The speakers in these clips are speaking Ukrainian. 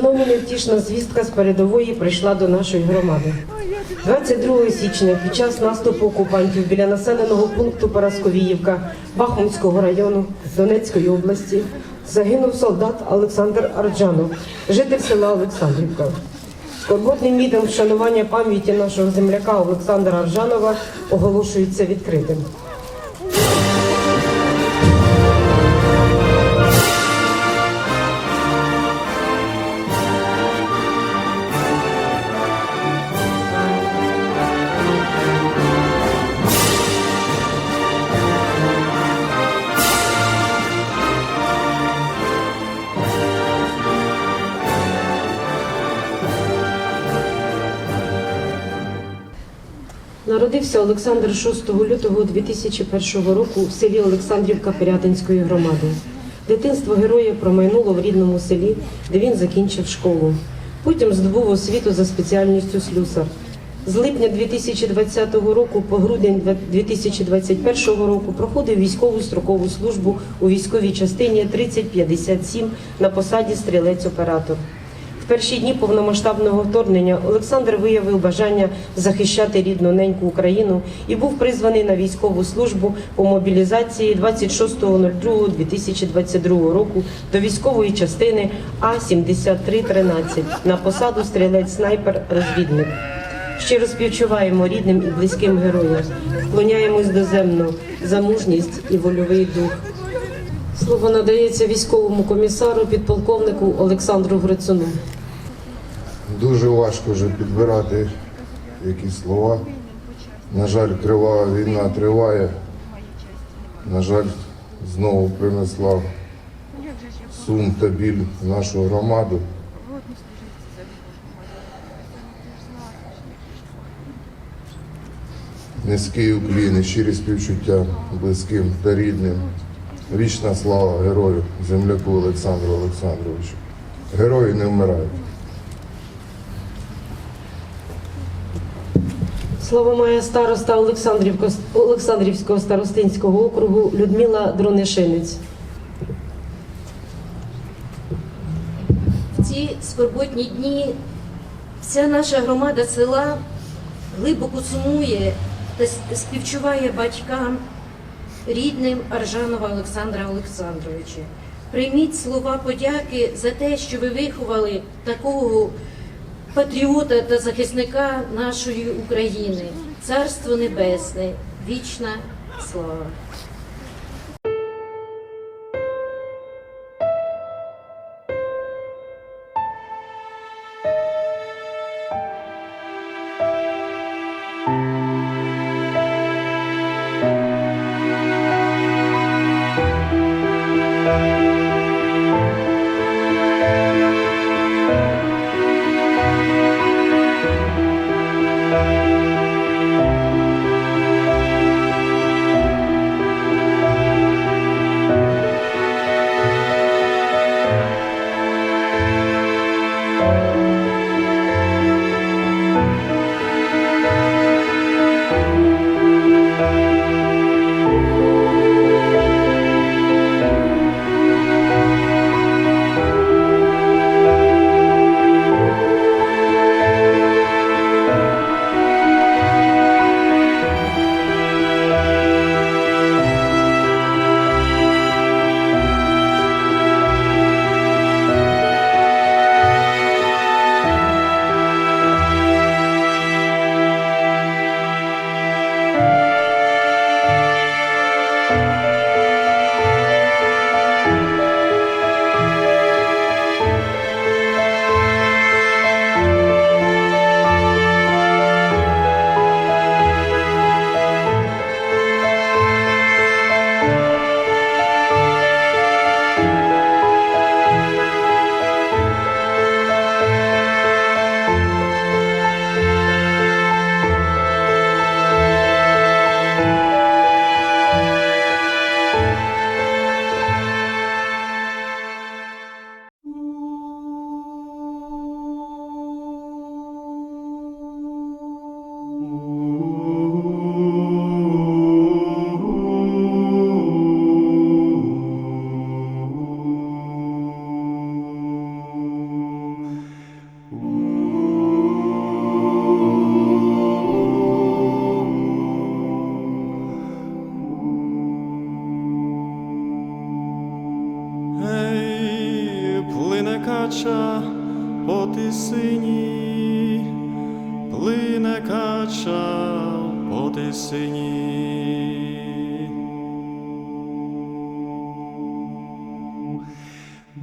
Знову невтішна звістка з передової прийшла до нашої громади. 22 січня під час наступу окупантів біля населеного пункту Парасковіївка Бахмутського району Донецької області загинув солдат Олександр Арджанов, житель села Олександрівка. Скорботним мітом вшанування пам'яті нашого земляка Олександра Аржанова оголошується відкритим. Народився Олександр 6 лютого 2001 року в селі Олександрівка Пирятинської громади. Дитинство героя промайнуло в рідному селі, де він закінчив школу. Потім здобув освіту за спеціальністю слюсар. З липня 2020 року по грудень 2021 року проходив військову строкову службу у військовій частині 3057 на посаді стрілець-оператор. Перші дні повномасштабного вторгнення Олександр виявив бажання захищати рідну неньку Україну і був призваний на військову службу по мобілізації 26.02.2022 року до військової частини А-7313 на посаду стрілець-снайпер-розвідник. Щиро співчуваємо рідним і близьким героям, вклоняємось доземно за мужність і вольовий дух. Слово надається військовому комісару, підполковнику Олександру Грицуну. Дуже важко вже підбирати якісь слова. На жаль, кривава війна триває. На жаль, знову принесла сум та біль в нашу громаду. Низький уклін і щирі співчуття близьким та рідним. Вічна слава герою, земляку Олександру Олександровичу. Герої не вмирають. Слово має староста Олександрівського старостинського округу Людмила Дронишинець. В ці скорботні дні вся наша громада села глибоко сумує та співчуває батькам рідним Аржанова Олександра Олександровича. Прийміть слова подяки за те, що ви виховали такого патріота та захисника нашої України. Царство Небесне, вічна слава.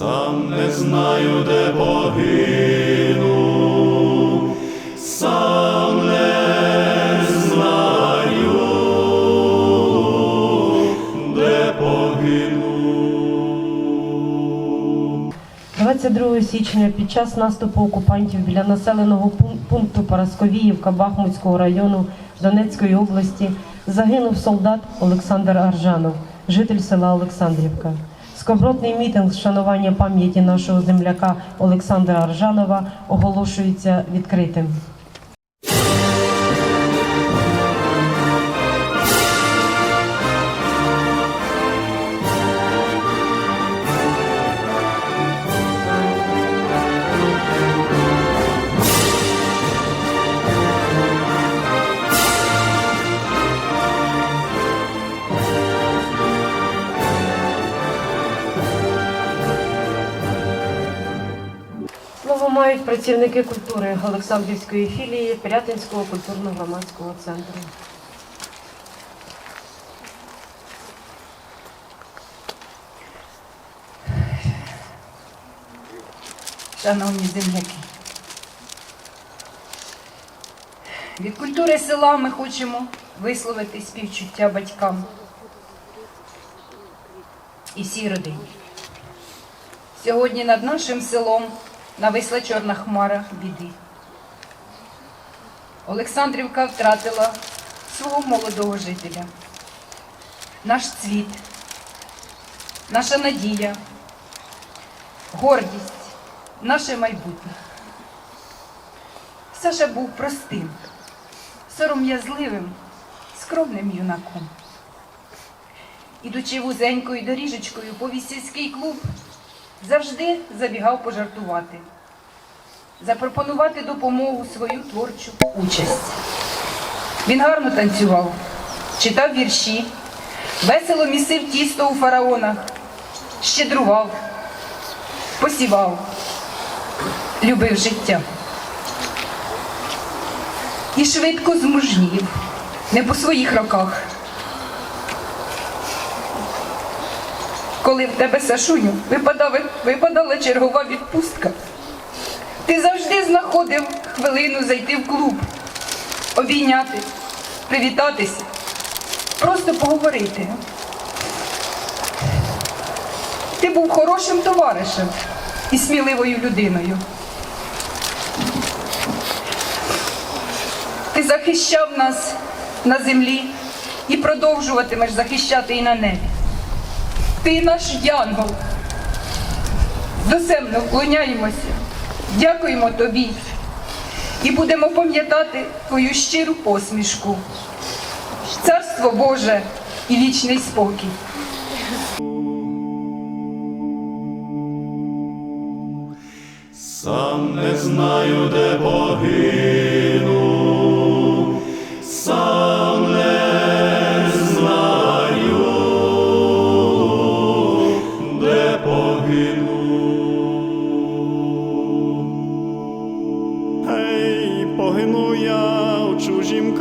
Сам не знаю, де погину, сам не знаю, де погину. 22 січня під час наступу окупантів біля населеного пункту Парасковіївка Бахмутського району Донецької області загинув солдат Олександр Аржанов, житель села Олександрівка. Скорботний мітинг з шанування пам'яті нашого земляка Олександра Аржанова оголошується відкритим. Працівники культури Олександрівської філії Пирятинського культурно-громадського центру. шановні земляки. Від культури села ми хочемо висловити співчуття батькам і всій родині. Сьогодні над нашим селом нависла чорна хмара біди. Олександрівка втратила свого молодого жителя, наш цвіт, наша надія, гордість, наше майбутнє. Саша був простим, сором'язливим, скромним юнаком. Ідучи вузенькою доріжечкою по сільський клуб, завжди забігав пожартувати, запропонувати допомогу свою творчу участь. Він гарно танцював, читав вірші, весело місив тісто у фараонах, щедрував, посівав, любив життя. І швидко змужнів, не по своїх роках. Коли в тебе, Сашуню, випадала, випадала чергова відпустка, ти завжди знаходив хвилину зайти в клуб, обійняти, привітатися, просто поговорити. Ти був хорошим товаришем і сміливою людиною. Ти захищав нас на землі і продовжуватимеш захищати і на небі. Ти наш янгол. Досемно вклоняємося, дякуємо тобі і будемо пам'ятати твою щиру посмішку. Царство Боже і вічний спокій. Сам не знаю, де погину,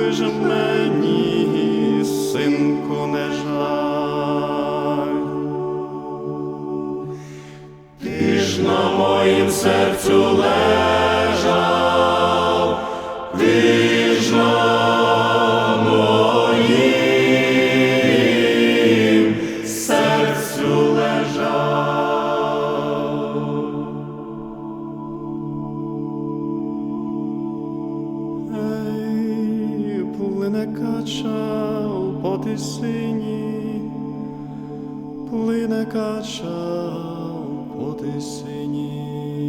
beija-me. По тисині.